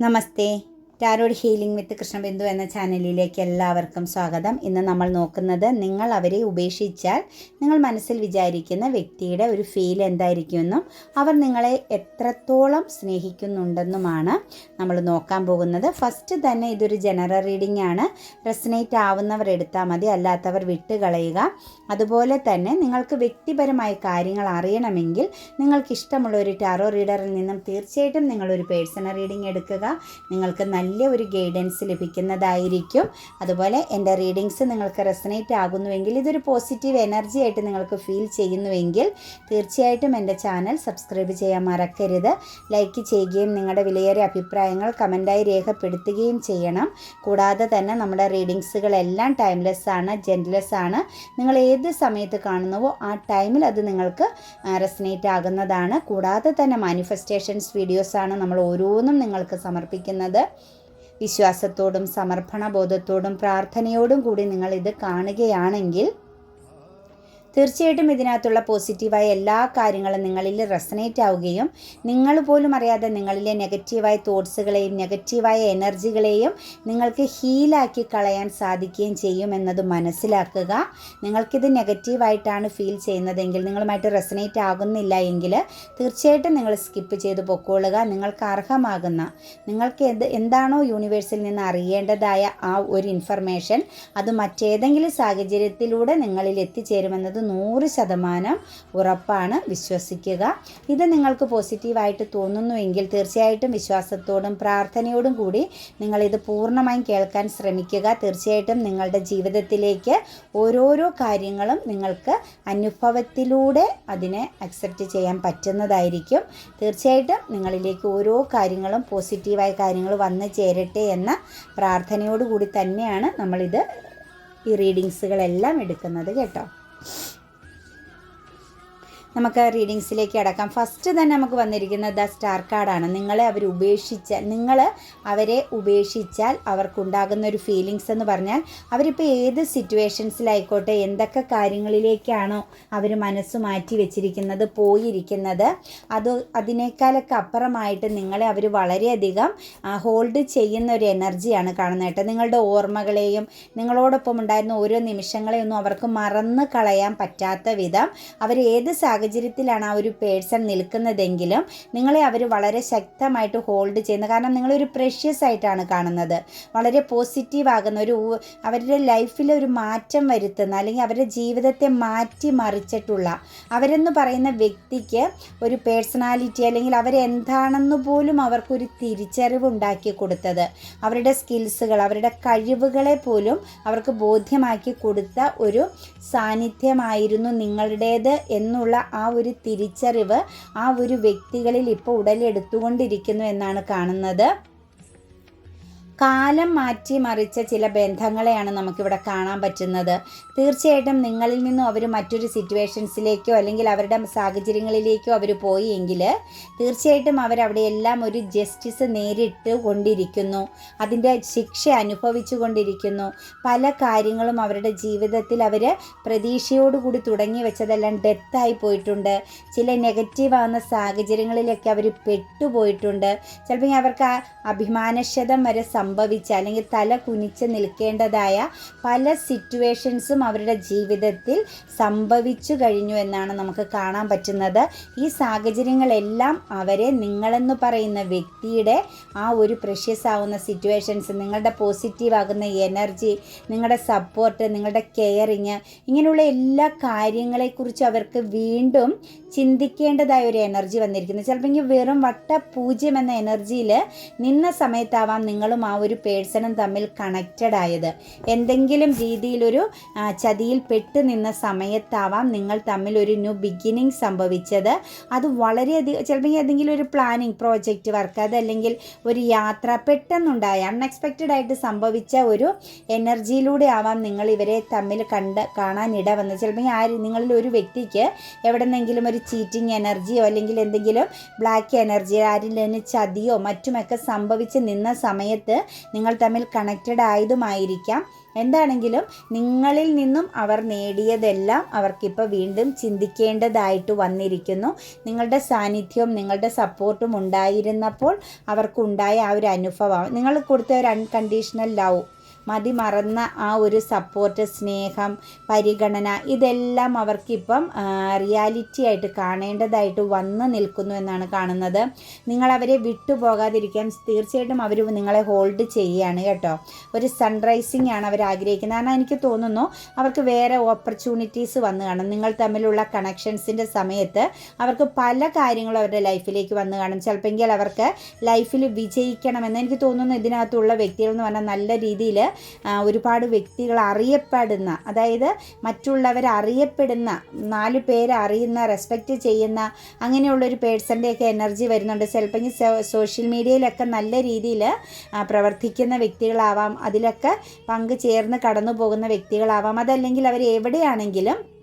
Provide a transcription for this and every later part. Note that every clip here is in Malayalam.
Namaste. Tarot healing with Krishnabindu എന്ന ചാനലിലേക്ക് എല്ലാവർക്കും സ്വാഗതം. ഇന്ന് നമ്മൾ നോക്കുന്നത് നിങ്ങൾ അവരെ ഉപേക്ഷിച്ചാൽ നിങ്ങൾ മനസ്സിൽ വിചാരിക്കുന്ന വ്യക്തിയുടെ ഒരു ഫീൽ എന്തായിരിക്കുമെന്നും അവർ നിങ്ങളെ എത്രത്തോളം സ്നേഹിക്കുന്നുണ്ടെന്നുമാണ് നമ്മൾ നോക്കാൻ പോകുന്നത്. ഫസ്റ്റ് തന്നെ ഇതൊരു ജനറൽ റീഡിംഗ് ആണ്. റെസനേറ്റ് ആവുന്നവർ എടുത്താൽ മതി അല്ലാത്തവർ വിട്ടുകളയുക. അതുപോലെ തന്നെ നിങ്ങൾക്ക് വ്യക്തിപരമായ കാര്യങ്ങൾ അറിയണമെങ്കിൽ നിങ്ങൾക്ക് ഇഷ്ടമുള്ള ഒരു ടാറോ റീഡറിൽ നിന്നും തീർച്ചയായിട്ടും നിങ്ങളൊരു പേഴ്സണൽ റീഡിംഗ് എടുക്കുക. നിങ്ങൾക്ക് ഒരു ഗൈഡൻസ് ലഭിക്കുന്നതായിരിക്കും. അതുപോലെ എന്റെ റീഡിങ്സ് നിങ്ങൾക്ക് റെസനേറ്റ് ആകുന്നുവെങ്കിൽ ഇതൊരു പോസിറ്റീവ് എനർജി ആയിട്ട് നിങ്ങൾക്ക് ഫീൽ ചെയ്യുന്നുവെങ്കിൽ തീർച്ചയായിട്ടും എന്റെ ചാനൽ സബ്സ്ക്രൈബ് ചെയ്യാൻ മറക്കരുത്. ലൈക്ക് ചെയ്യുകയും നിങ്ങളുടെ വിലയേറിയ അഭിപ്രായങ്ങൾ കമന്റായി രേഖപ്പെടുത്തുകയും ചെയ്യണം. കൂടാതെ തന്നെ നമ്മുടെ റീഡിങ്സുകളെല്ലാം ടൈംലെസ് ആണ് ജെന്റ്ലെസ് ആണ്. നിങ്ങൾ ഏത് സമയത്ത് കാണുന്നുവോ ആ ടൈമിൽ അത് നിങ്ങൾക്ക് റെസനേറ്റ് ആകുന്നതാണ്. കൂടാതെ തന്നെ മാനിഫെസ്റ്റേഷൻസ് വീഡിയോസാണ് നമ്മൾ ഓരോന്നും നിങ്ങൾക്ക് സമർപ്പിക്കുന്നത്. വിശ്വാസത്തോടും സമർപ്പണബോധത്തോടും പ്രാർത്ഥനയോടും കൂടി നിങ്ങൾ ഇത് കാണുകയാണെങ്കിൽ തീർച്ചയായിട്ടും ഇതിനകത്തുള്ള പോസിറ്റീവായ എല്ലാ കാര്യങ്ങളും നിങ്ങളിൽ റെസനേറ്റ് ആവുകയും നിങ്ങൾ പോലും അറിയാതെ നിങ്ങളിലെ നെഗറ്റീവായ തോട്ട്സുകളെയും നെഗറ്റീവായ എനർജികളെയും നിങ്ങൾക്ക് ഹീലാക്കി കളയാൻ സാധിക്കുകയും ചെയ്യും എന്നത് മനസ്സിലാക്കുക. നിങ്ങൾക്കിത് നെഗറ്റീവായിട്ടാണ് ഫീൽ ചെയ്യുന്നതെങ്കിൽ നിങ്ങളുമായിട്ട് റെസനേറ്റ് ആകുന്നില്ല എങ്കിൽ തീർച്ചയായിട്ടും നിങ്ങൾ സ്കിപ്പ് ചെയ്ത് പൊക്കോളുക. നിങ്ങൾക്ക് അർഹമാകുന്ന നിങ്ങൾക്ക് എന്ത് എന്താണോ യൂണിവേഴ്സിൽ നിന്ന് അറിയേണ്ടതായ ആ ഒരു ഇൻഫർമേഷൻ അത് മറ്റേതെങ്കിലും സാഹചര്യത്തിലൂടെ നിങ്ങളിൽ എത്തിച്ചേരുമെന്നത് നൂറ് ശതമാനം ഉറപ്പാണ് വിശ്വസിക്കുക. ഇത് നിങ്ങൾക്ക് പോസിറ്റീവായിട്ട് തോന്നുന്നുവെങ്കിൽ തീർച്ചയായിട്ടും വിശ്വാസത്തോടും പ്രാർത്ഥനയോടും കൂടി നിങ്ങളിത് പൂർണമായും കേൾക്കാൻ ശ്രമിക്കുക. തീർച്ചയായിട്ടും നിങ്ങളുടെ ജീവിതത്തിലേക്ക് ഓരോരോ കാര്യങ്ങളും നിങ്ങൾക്ക് അനുഭവത്തിലൂടെ അതിനെ അക്സെപ്റ്റ് ചെയ്യാൻ പറ്റുന്നതായിരിക്കും. തീർച്ചയായിട്ടും നിങ്ങളിലേക്ക് ഓരോ കാര്യങ്ങളും പോസിറ്റീവായ കാര്യങ്ങൾ വന്നു ചേരട്ടെ എന്ന പ്രാർത്ഥനയോടുകൂടി തന്നെയാണ് നമ്മളിത് ഈ റീഡിങ്സുകളെല്ലാം എടുക്കുന്നത് കേട്ടോ. നമുക്ക് റീഡിങ്സിലേക്ക് അടക്കാം. ഫസ്റ്റ് തന്നെ നമുക്ക് വന്നിരിക്കുന്നത് ദ സ്റ്റാർ കാർഡാണ്. നിങ്ങളെ അവർ ഉപേക്ഷിച്ചാൽ നിങ്ങൾ അവരെ ഉപേക്ഷിച്ചാൽ അവർക്കുണ്ടാകുന്ന ഒരു ഫീലിങ്സ് എന്ന് പറഞ്ഞാൽ അവരിപ്പോൾ ഏത് സിറ്റുവേഷൻസിലായിക്കോട്ടെ എന്തൊക്കെ കാര്യങ്ങളിലേക്കാണോ അവർ മനസ്സ് മാറ്റി വെച്ചിരിക്കുന്നത് പോയിരിക്കുന്നത് അത് അതിനേക്കാളൊക്കെ അപ്പുറമായിട്ട് നിങ്ങളെ അവർ വളരെയധികം ഹോൾഡ് ചെയ്യുന്ന ഒരു എനർജിയാണ് കാണുന്നത് കേട്ടോ. നിങ്ങളുടെ ഓർമ്മകളെയും നിങ്ങളോടൊപ്പം ഉണ്ടായിരുന്ന ഓരോ നിമിഷങ്ങളെയൊന്നും അവർക്ക് മറന്ന് കളയാൻ പറ്റാത്ത വിധം അവർ ഏത് സാഹചര്യത്തിലാണ് ആ ഒരു പേഴ്സൺ നിൽക്കുന്നതെങ്കിലും നിങ്ങളെ അവർ വളരെ ശക്തമായിട്ട് ഹോൾഡ് ചെയ്യുന്നത് കാരണം നിങ്ങളൊരു പ്രഷ്യസ് ആയിട്ടാണ് കാണുന്നത്. വളരെ പോസിറ്റീവ് ആകുന്ന ഒരു അവരുടെ ലൈഫിൽ ഒരു മാറ്റം വരുത്തുന്ന അല്ലെങ്കിൽ അവരുടെ ജീവിതത്തെ മാറ്റി മറിച്ചിട്ടുള്ള അവരെന്ന് പറയുന്ന വ്യക്തിക്ക് ഒരു പേഴ്സണാലിറ്റി അല്ലെങ്കിൽ അവരെന്താണെന്ന് പോലും അവർക്കൊരു തിരിച്ചറിവ് ഉണ്ടാക്കി കൊടുത്തത്. അവരുടെ സ്കിൽസുകൾ അവരുടെ കഴിവുകളെ പോലും അവർക്ക് ബോധ്യമാക്കി കൊടുത്ത ഒരു സാന്നിധ്യമായിരുന്നു നിങ്ങളുടേത് എന്നുള്ള ആ ഒരു തിരിച്ചറിവ് ആ ഒരു വ്യക്തികളിൽ ഇപ്പോൾ ഉടലെടുത്തുകൊണ്ടിരിക്കുന്നു എന്നാണ് കാണുന്നത്. കാലം മാറ്റി മറിച്ച ചില ബന്ധങ്ങളെയാണ് നമുക്കിവിടെ കാണാൻ പറ്റുന്നത്. തീർച്ചയായിട്ടും നിങ്ങളിൽ നിന്നും അവർ മറ്റൊരു സിറ്റുവേഷൻസിലേക്കോ അല്ലെങ്കിൽ അവരുടെ സാഹചര്യങ്ങളിലേക്കോ അവർ പോയി എങ്കിൽ തീർച്ചയായിട്ടും അവരവിടെയെല്ലാം ഒരു ജസ്റ്റിസ് നേരിട്ട് കൊണ്ടിരിക്കുന്നു. അതിന്റെ ശിക്ഷ അനുഭവിച്ചു കൊണ്ടിരിക്കുന്നു. പല കാര്യങ്ങളും അവരുടെ ജീവിതത്തിൽ അവർ പ്രതീക്ഷയോടുകൂടി തുടങ്ങി വെച്ചതെല്ലാം ഡെത്തായി പോയിട്ടുണ്ട്. ചില നെഗറ്റീവ് ആവുന്ന സാഹചര്യങ്ങളിലൊക്കെ അവർ പെട്ടുപോയിട്ടുണ്ട്. ചിലപ്പോൾ അവർക്ക് അഭിമാനക്ഷതം വരെ സംഭവിച്ച അല്ലെങ്കിൽ തല കുനിച്ച് നിൽക്കേണ്ടതായ പല സിറ്റുവേഷൻസും അവരുടെ ജീവിതത്തിൽ സംഭവിച്ചു കഴിഞ്ഞു എന്നാണ് നമുക്ക് കാണാൻ പറ്റുന്നത്. ഈ സാഹചര്യങ്ങളെല്ലാം അവരെ നിങ്ങളെന്ന് പറയുന്ന വ്യക്തിയുടെ ആ ഒരു പ്രഷ്യസ് ആവുന്ന സിറ്റുവേഷൻസ് നിങ്ങളുടെ പോസിറ്റീവ് ആകുന്ന എനർജി നിങ്ങളുടെ സപ്പോർട്ട് നിങ്ങളുടെ കെയറിങ് ഇങ്ങനെയുള്ള എല്ലാ കാര്യങ്ങളെക്കുറിച്ച് അവർക്ക് വീണ്ടും ചിന്തിക്കേണ്ടതായ ഒരു എനർജി വന്നിരിക്കുന്നു. ചിലപ്പോൾ വെറും വട്ട പൂജ്യം എന്ന എനർജിയിൽ നിന്ന സമയത്താവാം നിങ്ങളും ആ ഒരു പേഴ്സണും തമ്മിൽ കണക്റ്റഡ് ആയത്. എന്തെങ്കിലും രീതിയിലൊരു ചതിയിൽ പെട്ട് നിന്ന സമയത്താവാം നിങ്ങൾ തമ്മിൽ ഒരു ന്യൂ ബിഗിനിങ് സംഭവിച്ചത്. അത് വളരെയധികം ചിലപ്പോൾ ഏതെങ്കിലും ഒരു പ്ലാനിങ് പ്രോജക്റ്റ് വർക്ക് അതല്ലെങ്കിൽ ഒരു യാത്ര പെട്ടെന്നുണ്ടായ അൺഎക്സ്പെക്റ്റഡ് ആയിട്ട് സംഭവിച്ച ഒരു എനർജിയിലൂടെ ആവാം നിങ്ങൾ ഇവരെ തമ്മിൽ കണ്ട് കാണാൻ ഇട വന്നത്. ചിലപ്പോൾ ആര് നിങ്ങളിൽ ഒരു വ്യക്തിക്ക് എവിടെന്നെങ്കിലും ഒരു ചീറ്റിംഗ് എനർജിയോ അല്ലെങ്കിൽ എന്തെങ്കിലും ബ്ലാക്ക് എനർജിയോ ആരിൽ നിന്ന് ചതിയോ മറ്റുമൊക്കെ സംഭവിച്ച് നിന്ന സമയത്ത് നിങ്ങൾ തമ്മിൽ കണക്റ്റഡ് ആയതുമായിരിക്കാം. എന്താണെങ്കിലും നിങ്ങളിൽ നിന്നും അവർ നേടിയതെല്ലാം അവർക്കിപ്പോൾ വീണ്ടും ചിന്തിക്കേണ്ടതായിട്ട് വന്നിരിക്കുന്നു. നിങ്ങളുടെ സാന്നിധ്യവും നിങ്ങളുടെ സപ്പോർട്ടും ഉണ്ടായിരുന്നപ്പോൾ അവർക്കുണ്ടായ ആ ഒരു അനുഭവം. നിങ്ങൾ കൊടുത്ത ഒരു അൺകണ്ടീഷണൽ ലവ് മതിമറന്ന ആ ഒരു സപ്പോർട്ട് സ്നേഹം പരിഗണന ഇതെല്ലാം അവർക്കിപ്പം റിയാലിറ്റി ആയിട്ട് കാണേണ്ടതായിട്ട് വന്ന് നിൽക്കുന്നു എന്നാണ് കാണുന്നത്. നിങ്ങൾ അവരെ വിട്ടുപോകാതിരിക്കാൻ തീർച്ചയായിട്ടും അവർ നിങ്ങളെ ഹോൾഡ് ചെയ്യുകയാണ് കേട്ടോ. ഒരു സൺറൈസിങ് ആണ് അവർ ആഗ്രഹിക്കുന്നത്. കാരണം എനിക്ക് തോന്നുന്നു അവർക്ക് വേറെ ഓപ്പർച്യൂണിറ്റീസ് വന്ന് കാണും. നിങ്ങൾ തമ്മിലുള്ള കണക്ഷൻസിന്റെ സമയത്ത് അവർക്ക് പല കാര്യങ്ങളും അവരുടെ ലൈഫിലേക്ക് വന്ന് കാണും. ചിലപ്പോൾ അവർക്ക് ലൈഫിൽ വിജയിക്കണമെന്ന് എനിക്ക് തോന്നുന്നു ഇതിനകത്തുള്ള വ്യക്തികൾ എന്ന് പറഞ്ഞാൽ നല്ല രീതിയിൽ ഒരുപാട് വ്യക്തികൾ അറിയപ്പെടുന്ന അതായത് മറ്റുള്ളവർ അറിയപ്പെടുന്ന നാല് പേര് അറിയുന്ന റെസ്പെക്റ്റ് ചെയ്യുന്ന അങ്ങനെയുള്ളൊരു പേഴ്സന്റെയൊക്കെ എനർജി വരുന്നുണ്ട്. ചിലപ്പോൾ സോഷ്യൽ മീഡിയയിലൊക്കെ നല്ല രീതിയിൽ പ്രവർത്തിക്കുന്ന വ്യക്തികളാവാം. അതിലൊക്കെ പങ്ക് ചേർന്ന് കടന്നു പോകുന്ന വ്യക്തികളാവാം. അതല്ലെങ്കിൽ അവർ എവിടെയാണെങ്കിലും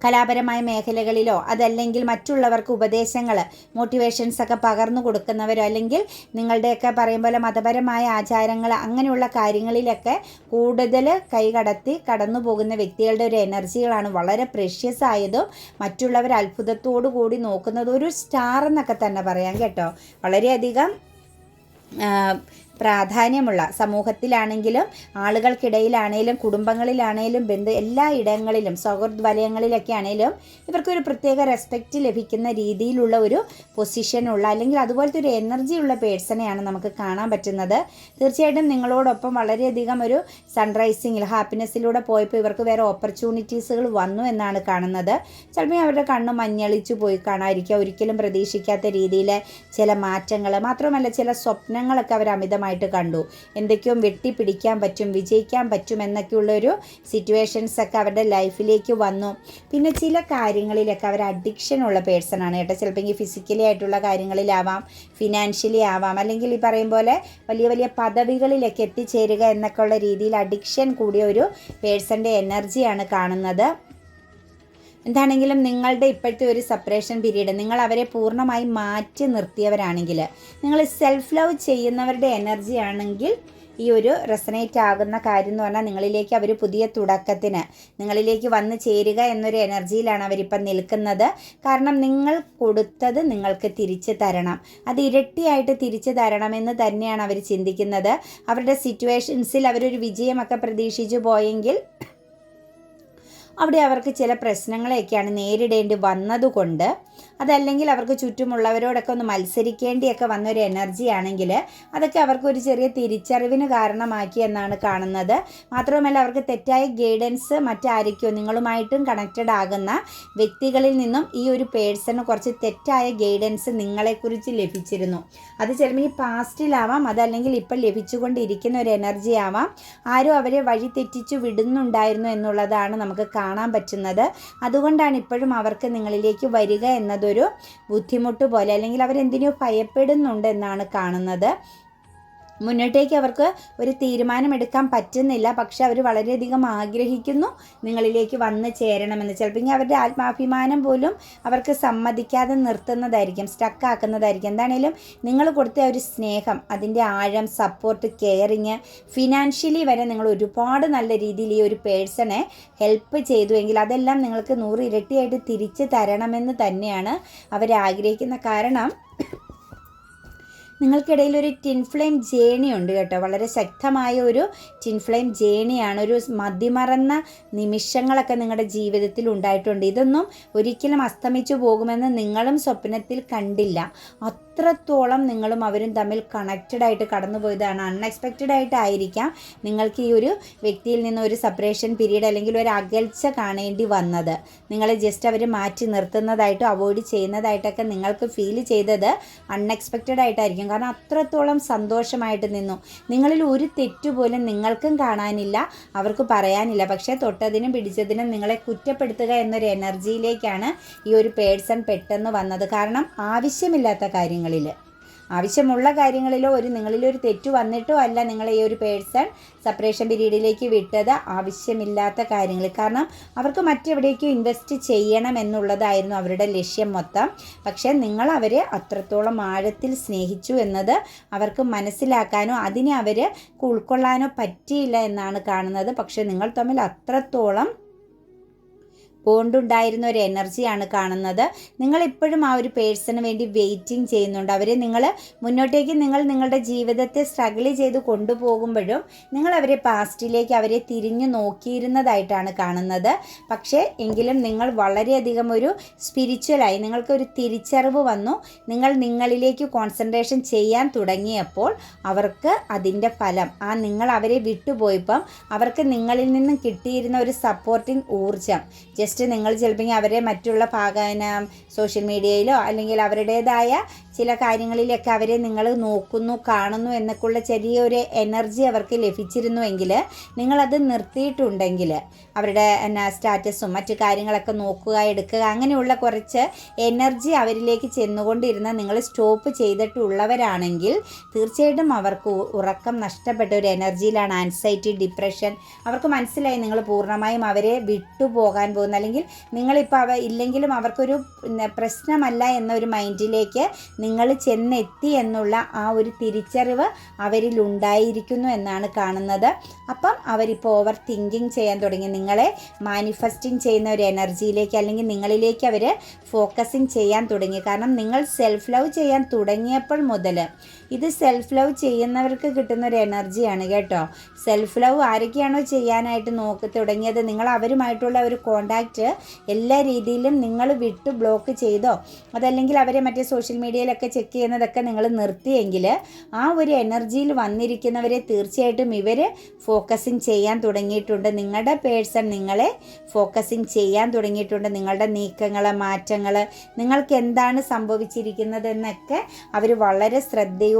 കലാപരമായ മേഖലകളിലോ അതല്ലെങ്കിൽ മറ്റുള്ളവർക്ക് ഉപദേശങ്ങൾ മോട്ടിവേഷൻസ് ഒക്കെ പകർന്നു കൊടുക്കുന്നവരോ അല്ലെങ്കിൽ നിങ്ങളുടെയൊക്കെ പറയും പോലെ മതപരമായ ആചാരങ്ങൾ അങ്ങനെയുള്ള കാര്യങ്ങളിലൊക്കെ കൂടുതൽ കൈകടത്തി കടന്നു പോകുന്ന വ്യക്തികളുടെ ഒരു എനർജികളാണ് വളരെ പ്രഷ്യസ് ആയതും മറ്റുള്ളവർ അത്ഭുതത്തോടു കൂടി നോക്കുന്നത് ഒരു സ്റ്റാർ എന്നൊക്കെ തന്നെ പറയാം കേട്ടോ. വളരെയധികം പ്രാധാന്യമുള്ള സമൂഹത്തിലാണെങ്കിലും ആളുകൾക്കിടയിലാണേലും കുടുംബങ്ങളിലാണേലും ബന്ധു എല്ലാ ഇടങ്ങളിലും സൗഹൃദ വലയങ്ങളിലൊക്കെ ആണേലും ഇവർക്കൊരു പ്രത്യേക റെസ്പെക്റ്റ് ലഭിക്കുന്ന രീതിയിലുള്ള ഒരു പൊസിഷനുള്ള അല്ലെങ്കിൽ അതുപോലത്തെ ഒരു എനർജി ഉള്ള പേഴ്സണെയാണ് നമുക്ക് കാണാൻ പറ്റുന്നത്. തീർച്ചയായിട്ടും നിങ്ങളോടൊപ്പം വളരെയധികം ഒരു സൺറൈസിങ്ങിൽ ഹാപ്പിനെസ്സിലൂടെ പോയപ്പോൾ ഇവർക്ക് വേറെ ഓപ്പർച്യൂണിറ്റീസുകൾ വന്നു എന്നാണ് കാണുന്നത്. ചിലപ്പോൾ അവരുടെ കണ്ണ് മഞ്ഞളിച്ചു പോയി കാണാതിരിക്കുക ഒരിക്കലും പ്രതീക്ഷിക്കാത്ത രീതിയിൽ ചില മാറ്റങ്ങൾ മാത്രമല്ല ചില സ്വപ്നങ്ങളൊക്കെ അവർ അമിതമായി ആയിട്ട് കണ്ടു. എന്തൊക്കെയോ വെട്ടിപ്പിടിക്കാൻ പറ്റും വിജയിക്കാൻ പറ്റും എന്നൊക്കെയുള്ളൊരു സിറ്റുവേഷൻസ് ഒക്കെ അവരുടെ ലൈഫിലേക്ക് വന്നു. പിന്നെ ചില കാര്യങ്ങളിലൊക്കെ അവർ അഡിക്ഷൻ ഉള്ള പേഴ്സൺ ആണ് കേട്ടോ. ചിലപ്പോൾ ഫിസിക്കലി ആയിട്ടുള്ള കാര്യങ്ങളിലാവാം ഫിനാൻഷ്യലി ആവാം അല്ലെങ്കിൽ ഈ പറയും പോലെ വലിയ വലിയ പദവികളിലൊക്കെ എത്തിച്ചേരുക എന്നൊക്കെ ഉള്ള രീതിയിൽ അഡിക്ഷൻ കൂടിയ ഒരു പേഴ്സന്റെ എനർജിയാണ് കാണുന്നത്. എന്താണെങ്കിലും നിങ്ങളുടെ ഇപ്പോഴത്തെ ഒരു സെപ്പറേഷൻ പീരീഡ് നിങ്ങൾ അവരെ പൂർണമായി മാറ്റി നിർത്തിയവരാണെങ്കിൽ നിങ്ങൾ സെൽഫ് ലവ് ചെയ്യുന്നവരുടെ എനർജി ആണെങ്കിൽ ഈ ഒരു റെസനേറ്റ് ആകുന്ന കാര്യം എന്ന് പറഞ്ഞാൽ നിങ്ങളിലേക്ക് അവർ പുതിയ തുടക്കത്തിന് നിങ്ങളിലേക്ക് വന്ന് ചേരുക എന്നൊരു എനർജിയിലാണ് അവരിപ്പം നിൽക്കുന്നത്. കാരണം നിങ്ങൾ കൊടുത്തത് നിങ്ങൾക്ക് തിരിച്ചു തരണം. അത് ഇരട്ടിയായിട്ട് തിരിച്ചു തരണമെന്ന് തന്നെയാണ് അവർ ചിന്തിക്കുന്നത്. അവരുടെ സിറ്റുവേഷൻസിൽ അവരൊരു വിജയമൊക്കെ പ്രതീക്ഷിച്ചു പോയെങ്കിൽ അവിടെ അവർക്ക് ചില പ്രശ്നങ്ങളെയൊക്കെയാണ് നേരിടേണ്ടി വന്നതുകൊണ്ട്. അതല്ലെങ്കിൽ അവർക്ക് ചുറ്റുമുള്ളവരോടൊക്കെ ഒന്ന് മത്സരിക്കേണ്ടിയൊക്കെ വന്നൊരു എനർജി ആണെങ്കിൽ അതൊക്കെ അവർക്ക് ഒരു ചെറിയ തിരിച്ചറിവിന് കാരണമാക്കി എന്നാണ് കാണുന്നത്. മാത്രവുമല്ല അവർക്ക് തെറ്റായ ഗൈഡൻസ് മറ്റാരൊക്കെയോ നിങ്ങളുമായിട്ടും കണക്റ്റഡ് ആകുന്ന വ്യക്തികളിൽ നിന്നും ഈ ഒരു പേഴ്സണ് കുറച്ച് തെറ്റായ ഗൈഡൻസ് നിങ്ങളെക്കുറിച്ച് ലഭിച്ചിരുന്നു. അത് ചിലപ്പോൾ ഈ പാസ്റ്റിലാവാം അതല്ലെങ്കിൽ ഇപ്പം ലഭിച്ചുകൊണ്ടിരിക്കുന്ന ഒരു എനർജി ആവാം. ആരും അവരെ വഴി തെറ്റിച്ചു വിടുന്നുണ്ടായിരുന്നു എന്നുള്ളതാണ് നമുക്ക് കാണാൻ പറ്റുന്നത്. അതുകൊണ്ടാണ് ഇപ്പോഴും അവർക്ക് നിങ്ങളിലേക്ക് വരിക എന്നതൊരു ബുദ്ധിമുട്ട് പോലെ അല്ലെങ്കിൽ അവരെന്തിനോ ഭയപ്പെടുന്നുണ്ട് എന്നാണ് കാണുന്നത്. മുന്നോട്ടേക്ക് അവർക്ക് ഒരു തീരുമാനമെടുക്കാൻ പറ്റുന്നില്ല. പക്ഷെ അവർ വളരെയധികം ആഗ്രഹിക്കുന്നു നിങ്ങളിലേക്ക് വന്ന് ചേരണമെന്ന്. ചിലപ്പോൾ അവരുടെ ആത്മാഭിമാനം പോലും അവർക്ക് സമ്മതിക്കാതെ നിർത്തുന്നതായിരിക്കും സ്റ്റക്കാക്കുന്നതായിരിക്കും എന്താണേലും നിങ്ങൾ കൊടുത്ത ഒരു സ്നേഹം അതിന്റെ ആഴം സപ്പോർട്ട് കെയറിങ് ഫിനാൻഷ്യലി വരെ നിങ്ങൾ ഒരുപാട് നല്ല രീതിയിൽ ഈ ഒരു പേഴ്സണെ ഹെൽപ്പ് ചെയ്തു എങ്കിൽ അതെല്ലാം നിങ്ങൾക്ക് നൂറ് ഇരട്ടിയായിട്ട് തിരിച്ചു തരണമെന്ന് തന്നെയാണ് അവരാഗ്രഹിക്കുന്ന കാരണം നിങ്ങൾക്കിടയിൽ ഒരു ടിൻ ഫ്ലെയിം ജേണി ഉണ്ട് കേട്ടോ. വളരെ ശക്തമായ ഒരു ടിൻ ഫ്ലെയിം ജേണിയാണ്. ഒരു മതിമറന്ന നിമിഷങ്ങളൊക്കെ നിങ്ങളുടെ ജീവിതത്തിൽ ഉണ്ടായിട്ടുണ്ട്. ഇതൊന്നും ഒരിക്കലും അസ്തമിച്ചു പോകുമെന്ന് നിങ്ങളും സ്വപ്നത്തിൽ കണ്ടില്ല. അത്രത്തോളം നിങ്ങളും അവരും തമ്മിൽ കണക്റ്റഡ് ആയിട്ട് കടന്നുപോയതാണ് അൺഎക്സ്പെക്റ്റഡ് ആയിട്ടായിരിക്കാം നിങ്ങൾക്ക് ഈ ഒരു വ്യക്തിയിൽ നിന്ന് ഒരു സെപ്പറേഷൻ പീരീഡ് അല്ലെങ്കിൽ ഒരു അകൽച്ച കാണേണ്ടി വന്നത്. നിങ്ങളെ ജസ്റ്റ് അവർ മാറ്റി നിർത്തുന്നതായിട്ടോ അവോയ്ഡ് ചെയ്യുന്നതായിട്ടൊക്കെ നിങ്ങൾക്ക് ഫീൽ ചെയ്തത് അൺഎക്സ്പെക്റ്റഡ് ആയിട്ടായിരിക്കും. കാരണം അത്രത്തോളം സന്തോഷമായിട്ട് നിന്നു. നിങ്ങളിൽ ഒരു തെറ്റുപോലും നിങ്ങൾക്കും കാണാനില്ല അവർക്ക് പറയാനില്ല. പക്ഷേ തൊട്ടതിനും പിടിച്ചതിനും നിങ്ങളെ കുറ്റപ്പെടുത്തുക എന്നൊരു എനർജിയിലേക്കാണ് ഈ ഒരു പേഴ്സൺ പെട്ടെന്ന് വന്നത്. കാരണം ആവശ്യമില്ലാത്ത കാര്യങ്ങളിൽ ആവശ്യമുള്ള കാര്യങ്ങളിലോ ഒരു നിങ്ങളിലൊരു തെറ്റ് വന്നിട്ടോ അല്ല നിങ്ങളെ ഈ ഒരു പേഴ്സൺ സെപ്പറേഷൻ പീരീഡിലേക്ക് വിട്ടത് ആവശ്യമില്ലാത്ത കാര്യങ്ങൾ. കാരണം അവർക്ക് മറ്റെവിടേക്കും ഇൻവെസ്റ്റ് ചെയ്യണം എന്നുള്ളതായിരുന്നു അവരുടെ ലക്ഷ്യം മൊത്തം. പക്ഷേ നിങ്ങൾ അവരെ അത്രത്തോളം ആഴത്തിൽ സ്നേഹിച്ചു എന്നത് അവർക്ക് മനസ്സിലാക്കാനോ അതിനെ അവർ ഉൾക്കൊള്ളാനോ പറ്റിയില്ല എന്നാണ് കാണുന്നത്. പക്ഷേ നിങ്ങൾ തമ്മിൽ അത്രത്തോളം ബോണ്ടുണ്ടായിരുന്ന ഒരു എനർജിയാണ് കാണുന്നത്. നിങ്ങൾ ഇപ്പോഴും ആ ഒരു പേഴ്സണ് വേണ്ടി വെയിറ്റിംഗ് ചെയ്യുന്നുണ്ട്. അവരെ നിങ്ങൾ മുന്നോട്ടേക്ക് നിങ്ങൾ നിങ്ങളുടെ ജീവിതത്തെ സ്ട്രഗിൾ ചെയ്ത് കൊണ്ടുപോകുമ്പോഴും നിങ്ങൾ അവരെ പാസ്റ്റിലേക്ക് അവരെ തിരിഞ്ഞു നോക്കിയിരുന്നതായിട്ടാണ് കാണുന്നത്. പക്ഷേ എങ്കിലും നിങ്ങൾ വളരെയധികം ഒരു സ്പിരിച്വലായി നിങ്ങൾക്ക് ഒരു തിരിച്ചറിവ് വന്നു. നിങ്ങൾ നിങ്ങളിലേക്ക് കോൺസെൻട്രേഷൻ ചെയ്യാൻ തുടങ്ങിയപ്പോൾ അവർക്ക് അതിന്റെ ഫലം ആ നിങ്ങൾ അവരെ വിട്ടുപോയപ്പം അവർക്ക് നിങ്ങളിൽ നിന്നും കിട്ടിയിരുന്ന ഒരു സപ്പോർട്ടിംഗ് ഊർജം ജസ്റ്റ് നിങ്ങൾ ചിലപ്പോൾ അവരെ മറ്റുള്ള ഭാഗ സോഷ്യൽ മീഡിയയിലോ അല്ലെങ്കിൽ അവരുടേതായ ചില കാര്യങ്ങളിലൊക്കെ അവരെ നിങ്ങൾ നോക്കുന്നു കാണുന്നു എന്നൊക്കെയുള്ള ചെറിയൊരു എനർജി അവർക്ക് ലഭിച്ചിരുന്നുവെങ്കിൽ നിങ്ങളത് നിർത്തിയിട്ടുണ്ടെങ്കിൽ അവരുടെ എന്നാ സ്റ്റാറ്റസും മറ്റു കാര്യങ്ങളൊക്കെ നോക്കുക എടുക്കുക അങ്ങനെയുള്ള കുറച്ച് എനർജി അവരിലേക്ക് ചെന്നുകൊണ്ടിരുന്ന നിങ്ങൾ സ്റ്റോപ്പ് ചെയ്തിട്ടുള്ളവരാണെങ്കിൽ തീർച്ചയായിട്ടും അവർക്ക് ഉറക്കം നഷ്ടപ്പെട്ട ഒരു എനർജിയിലാണ്. ആൻസൈറ്റി ഡിപ്രഷൻ അവർക്ക് മനസ്സിലായി നിങ്ങൾ പൂർണമായും അവരെ വിട്ടുപോകാൻ പോകുന്ന. അല്ലെങ്കിൽ നിങ്ങളിപ്പോൾ അവ ഇല്ലെങ്കിലും അവർക്കൊരു പ്രശ്നമല്ല എന്നൊരു മൈൻഡിലേക്ക് നിങ്ങൾ ചെന്നെത്തി എന്നുള്ള ആ ഒരു തിരിച്ചറിവ് അവരിൽ ഉണ്ടായിരിക്കുന്നു എന്നാണ് കാണുന്നത്. അപ്പം അവരിപ്പോൾ ഓവർ തിങ്കിങ് ചെയ്യാൻ തുടങ്ങി. നിങ്ങളെ മാനിഫെസ്റ്റിംഗ് ചെയ്യുന്ന ഒരു എനർജിയിലേക്ക് അല്ലെങ്കിൽ നിങ്ങളിലേക്ക് അവർ ഫോക്കസിങ് ചെയ്യാൻ തുടങ്ങി. കാരണം നിങ്ങൾ സെൽഫ് ലവ് ചെയ്യാൻ തുടങ്ങിയപ്പോൾ മുതൽ ഇത് സെൽഫ് ലവ് ചെയ്യുന്നവർക്ക് കിട്ടുന്ന ഒരു എനർജിയാണ് കേട്ടോ. സെൽഫ് ലവ് ആരൊക്കെയാണോ ചെയ്യാനായിട്ട് നോക്കി തുടങ്ങിയത്? നിങ്ങൾ അവരുമായിട്ടുള്ള ഒരു കോണ്ടാക്റ്റ് എല്ലാ രീതിയിലും നിങ്ങൾ വിട്ട് ബ്ലോക്ക് ചെയ്തോ? അതല്ലെങ്കിൽ അവരെ മറ്റേ സോഷ്യൽ മീഡിയയിലൊക്കെ ചെക്ക് ചെയ്യുന്നതൊക്കെ നിങ്ങൾ നിർത്തിയെങ്കിൽ ആ ഒരു എനർജിയിൽ വന്നിരിക്കുന്നവരെ തീർച്ചയായിട്ടും ഇവർ ഫോക്കസിങ് ചെയ്യാൻ തുടങ്ങിയിട്ടുണ്ട്. നിങ്ങളുടെ പേഴ്സൺ നിങ്ങളെ ഫോക്കസിങ് ചെയ്യാൻ തുടങ്ങിയിട്ടുണ്ട്. നിങ്ങളുടെ നീക്കങ്ങൾ മാറ്റങ്ങൾ നിങ്ങൾക്ക് എന്താണ് സംഭവിച്ചിരിക്കുന്നതെന്നൊക്കെ അവർ വളരെ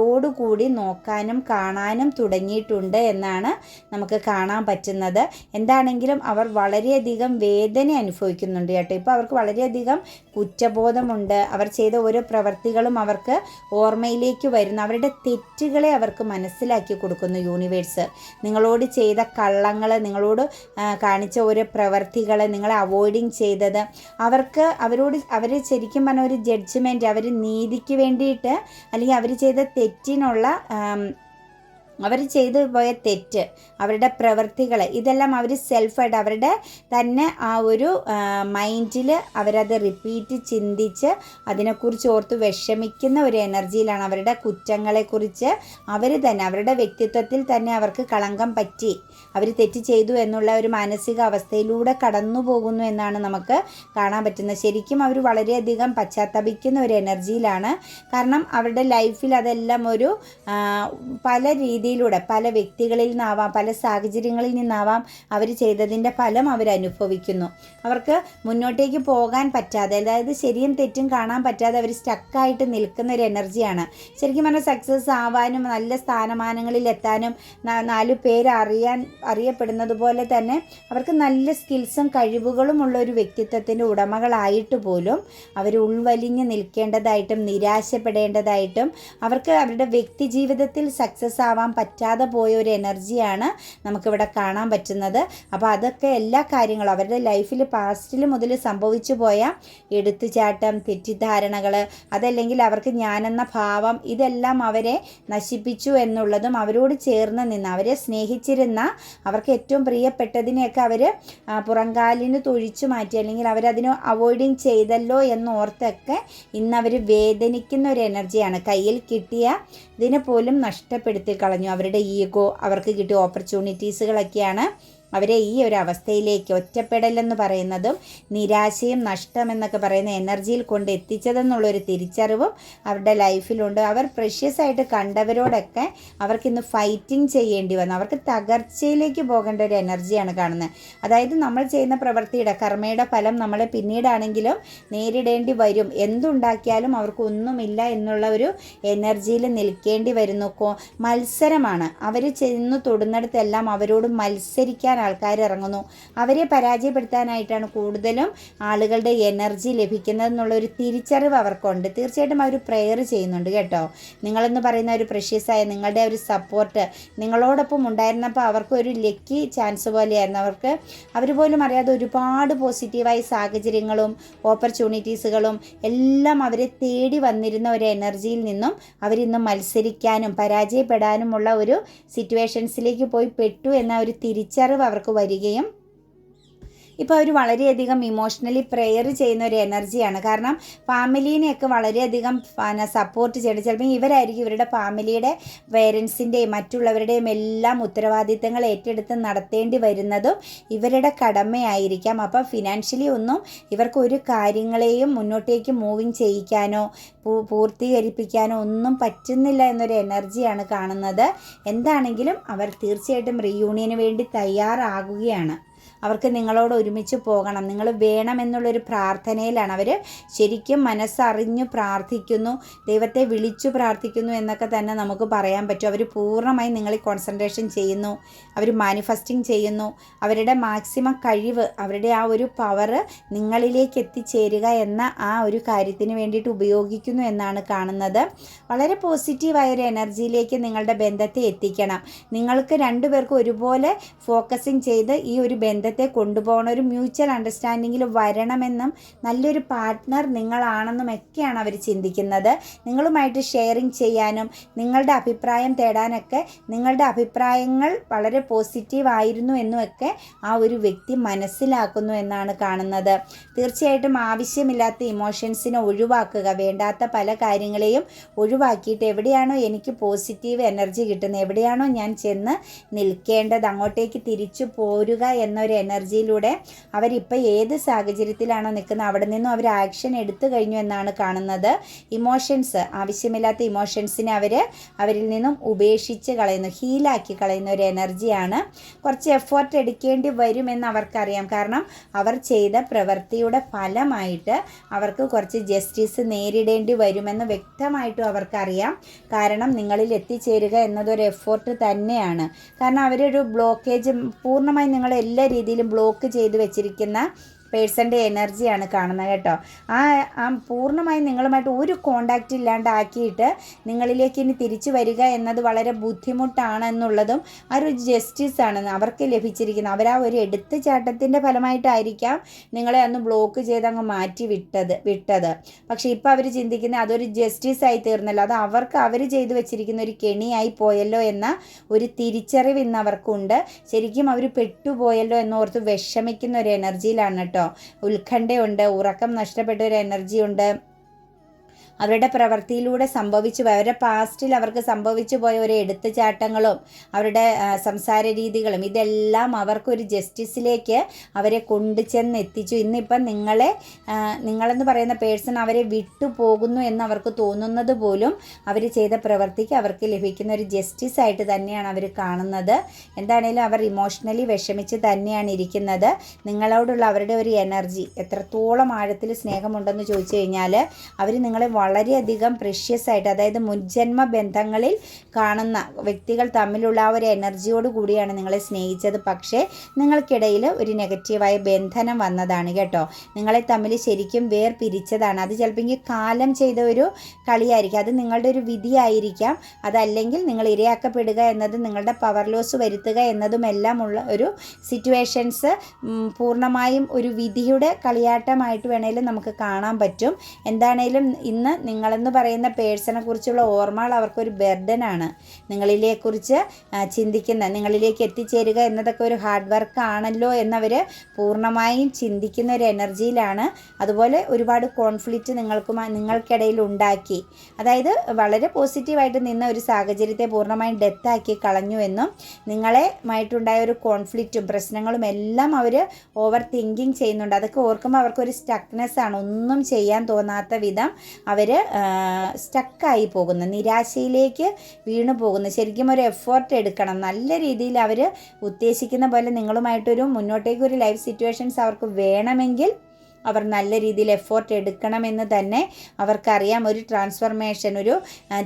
ശ്രദ്ധയോടുകൂടി നോക്കാനും കാണാനും തുടങ്ങിയിട്ടുണ്ട് എന്നാണ് നമുക്ക് കാണാൻ പറ്റുന്നത്. എന്താണെങ്കിലും അവർ വളരെയധികം വേദന അനുഭവിക്കുന്നുണ്ട് കേട്ടോ. ഇപ്പോൾ അവർക്ക് വളരെയധികം കുറ്റബോധമുണ്ട്. അവർ ചെയ്ത ഓരോ പ്രവർത്തികളും അവർക്ക് ഓർമ്മയിലേക്ക് വരുന്നു. അവരുടെ തെറ്റുകളെ അവർക്ക് മനസ്സിലാക്കി കൊടുക്കുന്നു യൂണിവേഴ്സ്. നിങ്ങളോട് ചെയ്ത കള്ളങ്ങൾ നിങ്ങളോട് കാണിച്ച ഓരോ പ്രവർത്തികൾ നിങ്ങളെ അവോയ്ഡിങ് ചെയ്തത് അവർക്ക് അവരോട് അവർ ശരിക്കും പറഞ്ഞ ഒരു ജഡ്ജ്മെന്റ് അവർ നീതിക്ക് വേണ്ടിയിട്ട് അല്ലെങ്കിൽ അവർ ചെയ്ത തെറ്റിനുള്ള അവർ ചെയ്തു പോയ തെറ്റ് അവരുടെ പ്രവൃത്തികൾ ഇതെല്ലാം അവർ സെൽഫായിട്ട് അവരുടെ തന്നെ ആ ഒരു മൈൻഡിൽ അവരത് റിപ്പീറ്റ് ചിന്തിച്ച് അതിനെക്കുറിച്ച് ഓർത്ത് വിഷമിക്കുന്ന ഒരു എനർജിയിലാണ് അവരുടെ കുറ്റങ്ങളെക്കുറിച്ച് അവർ തന്നെ അവരുടെ വ്യക്തിത്വത്തിൽ തന്നെ അവർക്ക് കളങ്കം പറ്റി. അവർ തെറ്റ് ചെയ്തു എന്നുള്ള ഒരു മാനസിക അവസ്ഥയിലൂടെ കടന്നു പോകുന്നു എന്നാണ് നമുക്ക് കാണാൻ പറ്റുന്നത്. ശരിക്കും അവർ വളരെയധികം പശ്ചാത്തപിക്കുന്ന ഒരു എനർജിയിലാണ്. കാരണം അവരുടെ ലൈഫിൽ അതെല്ലാം ഒരു പല രീതിയിലൂടെ പല വ്യക്തികളിൽ നിന്നാവാം പല സാഹചര്യങ്ങളിൽ നിന്നാവാം അവർ ചെയ്തതിന്റെ ഫലം അവർ അനുഭവിക്കുന്നു. അവർക്ക് മുന്നോട്ടേക്ക് പോകാൻ പറ്റാതെ അതായത് ശരിയും തെറ്റും കാണാൻ പറ്റാതെ അവർ സ്റ്റക്കായിട്ട് നിൽക്കുന്ന ഒരു എനർജിയാണ്. ശരിക്കും പറഞ്ഞാൽ സക്സസ് ആവാനും നല്ല സ്ഥാനമാനങ്ങളിൽ എത്താനും നാല് പേര് അറിയാൻ അറിയപ്പെടുന്നത് പോലെ തന്നെ അവർക്ക് നല്ല സ്കിൽസും കഴിവുകളും ഉള്ള ഒരു വ്യക്തിത്വത്തിന്റെ ഉടമകളായിട്ട് പോലും അവർ ഉൾവലിഞ്ഞ് നിൽക്കേണ്ടതായിട്ടും നിരാശപ്പെടേണ്ടതായിട്ടും അവർക്ക് അവരുടെ വ്യക്തി ജീവിതത്തിൽ സക്സസ് ആവാൻ പറ്റാതെ പോയ ഒരു എനർജിയാണ് നമുക്കിവിടെ കാണാൻ പറ്റുന്നത്. അപ്പോൾ അതൊക്കെ എല്ലാ കാര്യങ്ങളും അവരുടെ ലൈഫിൽ പാസ്റ്റിൽ മുതൽ സംഭവിച്ചു പോയ എടുത്തുചാട്ടം തെറ്റിദ്ധാരണകൾ അതല്ലെങ്കിൽ അവർക്ക് ഞാനെന്ന ഭാവം ഇതെല്ലാം അവരെ നശിപ്പിച്ചു എന്നുള്ളതും അവരോട് ചേർന്ന് നിന്ന് അവരെ സ്നേഹിച്ചിരുന്ന അവർക്ക് ഏറ്റവും പ്രിയപ്പെട്ടതിനെയൊക്കെ അവർ പുറങ്കാലിന് തൊഴിച്ചു മാറ്റി അല്ലെങ്കിൽ അവരതിന് അവോയ്ഡിങ് ചെയ്തല്ലോ എന്നോർത്തൊക്കെ ഇന്ന് അവർ വേദനിക്കുന്ന ഒരു എനർജിയാണ്. കയ്യിൽ കിട്ടിയ ഇതിനെ പോലും നഷ്ടപ്പെടുത്തി കളഞ്ഞു. അവരുടെ ഈഗോ അവർക്ക് കിട്ടിയ ഓപ്പർച്യൂണിറ്റീസുകളൊക്കെയാണ് അവരെ ഈ ഒരു അവസ്ഥയിലേക്ക് ഒറ്റപ്പെടലെന്ന് പറയുന്നതും നിരാശയും നഷ്ടം എന്നൊക്കെ പറയുന്ന എനർജിയിൽ കൊണ്ട് എത്തിച്ചതെന്നുള്ളൊരു തിരിച്ചറിവും അവരുടെ ലൈഫിലുണ്ട്. അവർ പ്രഷ്യസ് ആയിട്ട് കണ്ടവരോടൊക്കെ അവർക്കിന്ന് ഫൈറ്റിംഗ് ചെയ്യേണ്ടി വന്നു. അവർക്ക് തകർച്ചയിലേക്ക് പോകേണ്ട ഒരു എനർജിയാണ് കാണുന്നത്. അതായത് നമ്മൾ ചെയ്യുന്ന പ്രവൃത്തിയുടെ കർമ്മയുടെ ഫലം നമ്മളെ പിന്നീടാണെങ്കിലും നേരിടേണ്ടി വരും. എന്തുണ്ടാക്കിയാലും അവർക്ക് ഒന്നുമില്ല എന്നുള്ള ഒരു എനർജിയിൽ നിൽക്കേണ്ടി വരുന്നു. മത്സരമാണ്. അവർ ചെന്ന് തൊടുന്നിടത്തെല്ലാം അവരോട് മത്സരിക്കാൻ ആൾക്കാർ ഇറങ്ങുന്നു അവരെ പരാജയപ്പെടുത്താനായിട്ടാണ് കൂടുതലും ആളുകളുടെ എനർജി ലഭിക്കുന്നത് എന്നുള്ള ഒരു തിരിച്ചറിവ് അവർക്കുണ്ട്. തീർച്ചയായിട്ടും അവർ പ്രെയർ ചെയ്യുന്നുണ്ട് കേട്ടോ. നിങ്ങളെന്ന് പറയുന്ന ഒരു പ്രഷ്യസായ നിങ്ങളുടെ ഒരു സപ്പോർട്ട് നിങ്ങളോടൊപ്പം ഉണ്ടായിരുന്നപ്പോൾ അവർക്ക് ഒരു ലക്കി ചാൻസ് പോലെയായിരുന്നു. അവർക്ക് അവർ പോലും അറിയാതെ ഒരുപാട് പോസിറ്റീവായ സാഹചര്യങ്ങളും ഓപ്പർച്യൂണിറ്റീസുകളും എല്ലാം അവരെ തേടി വന്നിരുന്ന ഒരു എനർജിയിൽ നിന്നും അവരിന്ന് മത്സരിക്കാനും പരാജയപ്പെടാനുമുള്ള ഒരു സിറ്റുവേഷൻസിലേക്ക് പോയി പെട്ടു എന്ന ഒരു തിരിച്ചറിവ് അവർക്ക് വരികയും ഇപ്പോൾ അവർ വളരെയധികം ഇമോഷണലി പ്രെയർ ചെയ്യുന്ന ഒരു എനർജിയാണ് കാരണം ഫാമിലീനെയൊക്കെ വളരെയധികം സപ്പോർട്ട് ചെയ്യണം. ചിലപ്പോൾ ഇവരായിരിക്കും ഇവരുടെ ഫാമിലിയുടെ പേരൻസിന്റെയും മറ്റുള്ളവരുടെയും എല്ലാം ഉത്തരവാദിത്തങ്ങൾ ഏറ്റെടുത്ത് നടത്തേണ്ടി വരുന്നതും ഇവരുടെ കടമയായിരിക്കാം. അപ്പോൾ ഫിനാൻഷ്യലി ഒന്നും ഇവർക്ക് ഒരു കാര്യങ്ങളെയും മുന്നോട്ടേക്ക് മൂവിങ് ചെയ്യിക്കാനോ പൂർത്തീകരിപ്പിക്കാനോ ഒന്നും പറ്റുന്നില്ല എന്നൊരു എനർജിയാണ് കാണുന്നത്. എന്താണെങ്കിലും അവർ തീർച്ചയായിട്ടും റീയൂണിയന് വേണ്ടി തയ്യാറാകുകയാണ്. അവർക്ക് നിങ്ങളോട് ഒരുമിച്ച് പോകണം. നിങ്ങൾ വേണമെന്നുള്ളൊരു പ്രാർത്ഥനയിലാണ് അവർ ശരിക്കും മനസ്സറിഞ്ഞു പ്രാർത്ഥിക്കുന്നു. ദൈവത്തെ വിളിച്ചു പ്രാർത്ഥിക്കുന്നു എന്നൊക്കെ തന്നെ നമുക്ക് പറയാൻ പറ്റും. അവർ പൂർണമായും നിങ്ങളിൽ കോൺസെൻട്രേഷൻ ചെയ്യുന്നു. അവർ മാനിഫെസ്റ്റിംഗ് ചെയ്യുന്നു. അവരുടെ മാക്സിമം കഴിവ് അവരുടെ ആ ഒരു പവർ നിങ്ങളിലേക്ക് എത്തിച്ചേരുക എന്ന ആ ഒരു കാര്യത്തിന് വേണ്ടിയിട്ട് ഉപയോഗിക്കുന്നു എന്നാണ് കാണുന്നത്. വളരെ പോസിറ്റീവായ ഒരു എനർജിയിലേക്ക് നിങ്ങളുടെ ബന്ധത്തെ എത്തിക്കണം. നിങ്ങൾക്ക് രണ്ടുപേർക്കും ഒരുപോലെ ഫോക്കസിങ് ചെയ്ത് ഈ ഒരു ബന്ധത്തെ ബന്ധത്തെ കൊണ്ടുപോകണ ഒരു മ്യൂച്വൽ അണ്ടർസ്റ്റാൻഡിങ്ങിൽ വരണമെന്നും നല്ലൊരു പാർട്ട്ണർ നിങ്ങളാണെന്നും ഒക്കെയാണ് അവർ ചിന്തിക്കുന്നത്. നിങ്ങളുമായിട്ട് ഷെയറിങ് ചെയ്യാനും നിങ്ങളുടെ അഭിപ്രായം തേടാനൊക്കെ നിങ്ങളുടെ അഭിപ്രായങ്ങൾ വളരെ പോസിറ്റീവ് ആയിരുന്നു എന്നുമൊക്കെ ആ ഒരു വ്യക്തി മനസ്സിലാക്കുന്നു എന്നാണ് കാണുന്നത്. തീർച്ചയായിട്ടും ആവശ്യമില്ലാത്ത ഇമോഷൻസിനെ ഒഴിവാക്കുക വേണ്ടാത്ത പല കാര്യങ്ങളെയും ഒഴിവാക്കിയിട്ട് എവിടെയാണോ എനിക്ക് പോസിറ്റീവ് എനർജി കിട്ടുന്നത് എവിടെയാണോ ഞാൻ ചെന്ന് നിൽക്കേണ്ടത് അങ്ങോട്ടേക്ക് തിരിച്ചു പോരുക എന്നൊരു എനർജിയിലൂടെ അവരിപ്പോൾ ഏത് സാഹചര്യത്തിലാണോ നിൽക്കുന്നത് അവിടെ നിന്നും അവർ ആക്ഷൻ എടുത്തു കഴിഞ്ഞു എന്നാണ് കാണുന്നത്. ഇമോഷൻസ് ആവശ്യമില്ലാത്ത ഇമോഷൻസിനെ അവർ അവരിൽ നിന്നും ഉപേക്ഷിച്ച് കളയുന്നു ഹീലാക്കി കളയുന്ന ഒരു എനർജിയാണ് കുറച്ച് എഫേർട്ട് എടുക്കേണ്ടി വരുമെന്ന് അവർക്കറിയാം. കാരണം അവർ ചെയ്ത പ്രവൃത്തിയുടെ ഫലമായിട്ട് അവർക്ക് കുറച്ച് ജസ്റ്റിസ് നേരിടേണ്ടി വരുമെന്ന് വ്യക്തമായിട്ടും അവർക്കറിയാം. കാരണം നിങ്ങളിൽ എത്തിച്ചേരുക എന്നതൊരു എഫേർട്ട് തന്നെയാണ്. കാരണം അവരൊരു ബ്ലോക്കേജ് പൂർണമായും നിങ്ങൾ എല്ലാ രീതിയിലും ബ്ലോക്ക് ചെയ്ത് വെച്ചിരിക്കുന്ന പേഴ്സന്റെ എനർജിയാണ് കാണുന്നത് കേട്ടോ. ആ ആ പൂർണമായും നിങ്ങളുമായിട്ട് ഒരു കോണ്ടാക്റ്റ് ഇല്ലാണ്ടാക്കിയിട്ട് നിങ്ങളിലേക്ക് ഇനി തിരിച്ചു വരിക എന്നത് വളരെ ബുദ്ധിമുട്ടാണ് എന്നുള്ളതും ആ ഒരു ജസ്റ്റിസ് ആണ് അവർക്ക് ലഭിച്ചിരിക്കുന്നത്. അവർ ആ ഒരു എടുത്തു ചാട്ടത്തിന്റെ ഫലമായിട്ടായിരിക്കാം നിങ്ങളെ അന്ന് ബ്ലോക്ക് ചെയ്ത് അങ്ങ് മാറ്റി വിട്ടത് വിട്ടത്. പക്ഷേ ഇപ്പോൾ അവർ ചിന്തിക്കുന്നത് അതൊരു ജസ്റ്റിസ് ആയി തീർന്നല്ലോ. അത് അവർക്ക് അവർ ചെയ്തു വെച്ചിരിക്കുന്ന ഒരു കെണിയായി പോയല്ലോ എന്ന ഒരു തിരിച്ചറിവ് ഇന്ന് അവർക്കുണ്ട്. ശരിക്കും അവർ പെട്ടുപോയല്ലോ എന്നോർത്ത് വിഷമിക്കുന്ന ഒരു എനർജിയിലാണ് കേട്ടോ. കേട്ടോ ഉത്കണ്ഠയുണ്ട് ഉറക്കം നഷ്ടപ്പെട്ട ഒരു എനർജി ഉണ്ട്. അവരുടെ പ്രവൃത്തിയിലൂടെ സംഭവിച്ചു അവരുടെ പാസ്റ്റിൽ അവർക്ക് സംഭവിച്ചു പോയ ഒരു എടുത്തുചാട്ടങ്ങളും അവരുടെ സംസാര രീതികളും ഇതെല്ലാം അവർക്കൊരു ജസ്റ്റിസിലേക്ക് അവരെ കൊണ്ടു ചെന്ന് എത്തിച്ചു ഇന്നിപ്പം നിങ്ങളെ നിങ്ങളെന്ന് പറയുന്ന പേഴ്സൺ അവരെ വിട്ടുപോകുന്നു എന്ന് അവർക്ക് തോന്നുന്നത് പോലും അവർ ചെയ്ത പ്രവൃത്തിക്ക് അവർക്ക് ലഭിക്കുന്ന ഒരു ജസ്റ്റിസ് ആയിട്ട് തന്നെയാണ് അവർ കാണുന്നത്. എന്താണേലും അവർ ഇമോഷണലി വിഷമിച്ച് തന്നെയാണ് ഇരിക്കുന്നത്. നിങ്ങളോടുള്ള അവരുടെ ഒരു എനർജി എത്രത്തോളം ആഴത്തിൽ സ്നേഹമുണ്ടെന്ന് ചോദിച്ചു കഴിഞ്ഞാൽ അവർ നിങ്ങളെ വളരെയധികം പ്രഷ്യസ് ആയിട്ട് അതായത് മുൻജന്മ ബന്ധങ്ങളിൽ കാണുന്ന വ്യക്തികൾ തമ്മിലുള്ള ആ ഒരു എനർജിയോട് കൂടിയാണ് നിങ്ങളെ സ്നേഹിച്ചത്. പക്ഷേ നിങ്ങൾക്കിടയിൽ ഒരു നെഗറ്റീവായ ബന്ധനം വന്നതാണ് കേട്ടോ. നിങ്ങളെ തമ്മിൽ ശരിക്കും വേർ പിരിച്ചതാണ് അത് ചിലപ്പോൾ കാലം ചെയ്ത ഒരു കളിയായിരിക്കും. അത് നിങ്ങളുടെ ഒരു വിധിയായിരിക്കാം. അതല്ലെങ്കിൽ നിങ്ങൾ ഇരയാക്കപ്പെടുക എന്നത് നിങ്ങളുടെ പവർ ലോസ് വരുത്തുക എന്നതുമെല്ലാം ഉള്ള ഒരു സിറ്റുവേഷൻസ് പൂർണമായും ഒരു വിധിയുടെ കളിയാട്ടമായിട്ട് വേണേലും നമുക്ക് കാണാൻ പറ്റും. എന്താണേലും ഇന്ന് നിങ്ങളെന്ന് പറയുന്ന പേഴ്സണെ കുറിച്ചുള്ള ഓർമ്മകൾ അവർക്കൊരു ബെർഡനാണ്. നിങ്ങളിലേക്കുറിച്ച് ചിന്തിക്കുന്ന നിങ്ങളിലേക്ക് എത്തിച്ചേരുക എന്നതൊക്കെ ഒരു ഹാർഡ് വർക്ക് ആണല്ലോ എന്നവർ പൂർണമായും ചിന്തിക്കുന്ന ഒരു എനർജിയിലാണ്. അതുപോലെ ഒരുപാട് കോൺഫ്ലിക്റ്റ് നിങ്ങൾക്കും നിങ്ങൾക്കിടയിൽ ഉണ്ടാക്കി. അതായത് വളരെ പോസിറ്റീവായിട്ട് നിന്ന ഒരു സാഹചര്യത്തെ പൂർണമായും ഡെത്താക്കി കളഞ്ഞു എന്നും നിങ്ങളെമായിട്ടുണ്ടായ ഒരു കോൺഫ്ലിക്റ്റും പ്രശ്നങ്ങളും എല്ലാം അവർ ഓവർ തിങ്കിങ് ചെയ്യുന്നുണ്ട്. അതൊക്കെ ഓർക്കുമ്പോൾ അവർക്കൊരു സ്റ്റക്നെസ് ആണ് ഒന്നും ചെയ്യാൻ തോന്നാത്ത വിധം അവർ സ്റ്റക്കായി പോകുന്ന. നിരാശയിലേക്ക് വീണു പോകുന്ന. ശരിക്കും ഒരു എഫേർട്ട് എടുക്കണം. നല്ല രീതിയിൽ അവർ ഉദ്ദേശിക്കുന്ന പോലെ നിങ്ങളുമായിട്ടൊരു മുന്നോട്ടേക്ക് ഒരു ലൈഫ് സിറ്റുവേഷൻസ് അവർക്ക് വേണമെങ്കിൽ അവർ നല്ല രീതിയിൽ എഫോർട്ട് എടുക്കണമെന്ന് തന്നെ അവർക്കറിയാം. ഒരു ട്രാൻസ്ഫർമേഷൻ ഒരു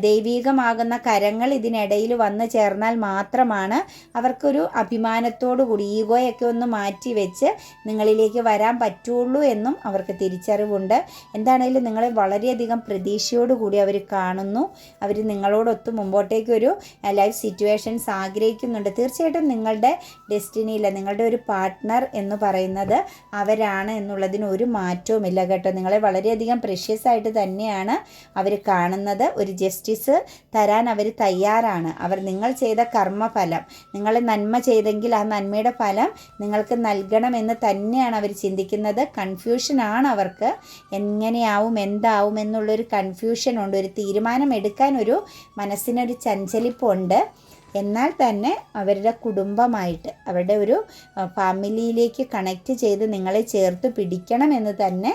ദൈവീകമാകുന്ന കരങ്ങൾ ഇതിനിടയിൽ വന്നു ചേർന്നാൽ മാത്രമാണ് അവർക്കൊരു അഭിമാനത്തോടു കൂടി ഈഗോയൊക്കെ ഒന്ന് മാറ്റി വെച്ച് നിങ്ങളിലേക്ക് വരാൻ പറ്റുള്ളൂ എന്നും അവർക്ക് തിരിച്ചറിവുണ്ട്. എന്താണെങ്കിലും നിങ്ങളെ വളരെയധികം പ്രതീക്ഷയോടുകൂടി അവർ കാണുന്നു. അവർ നിങ്ങളോടൊത്ത് മുമ്പോട്ടേക്കൊരു ലൈഫ് സിറ്റുവേഷൻസ് ആഗ്രഹിക്കുന്നുണ്ട്. തീർച്ചയായിട്ടും നിങ്ങളുടെ ഡെസ്റ്റിനിയിലെ നിങ്ങളുടെ ഒരു പാർട്ട്ണർ എന്ന് പറയുന്നത് അവരാണ് എന്നുള്ളതിന് ഒരു മാറ്റവുമില്ല കേട്ടോ. നിങ്ങളെ വളരെയധികം പ്രഷ്യസ് ആയിട്ട് തന്നെയാണ് അവർ കാണുന്നത്. ഒരു ജസ്റ്റിസ് തരാൻ അവർ തയ്യാറാണ്. അവർ നിങ്ങൾ ചെയ്ത കർമ്മഫലം നിങ്ങൾ നന്മ ചെയ്തെങ്കിൽ ആ നന്മയുടെ ഫലം നിങ്ങൾക്ക് നൽകണമെന്ന് തന്നെയാണ് അവർ ചിന്തിക്കുന്നത്. കൺഫ്യൂഷനാണ് അവർക്ക്. എങ്ങനെയാവും എന്താവും എന്നുള്ളൊരു കൺഫ്യൂഷൻ ഉണ്ട്. ഒരു തീരുമാനം എടുക്കാൻ ഒരു മനസ്സിനൊരു ചഞ്ചലിപ്പുണ്ട്. എന്നാൽ തന്നെ അവരുടെ കുടുംബമായിട്ട് അവരുടെ ഒരു ഫാമിലിയിലേക്ക് കണക്റ്റ് ചെയ്ത് നിങ്ങളെ ചേർത്ത് പിടിക്കണമെന്ന് തന്നെ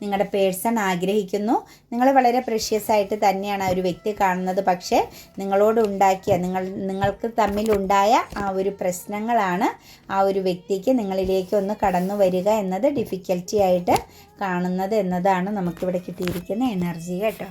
നിങ്ങളുടെ പേഴ്സൺ ആഗ്രഹിക്കുന്നു. നിങ്ങൾ വളരെ പ്രഷ്യസ് ആയിട്ട് തന്നെയാണ് ആ ഒരു വ്യക്തി കാണുന്നത്. പക്ഷേ നിങ്ങളോട് ഉണ്ടാക്കിയ നിങ്ങൾ നിങ്ങൾക്ക് തമ്മിലുണ്ടായ ആ ഒരു പ്രശ്നങ്ങളാണ് ആ ഒരു വ്യക്തിക്ക് നിങ്ങളിലേക്ക് ഒന്ന് കടന്നു വരിക എന്നത് ഡിഫിക്കൽറ്റി ആയിട്ട് കാണുന്നത് എന്നതാണ് നമുക്കിവിടെ കിട്ടിയിരിക്കുന്ന എനർജി കേട്ടോ.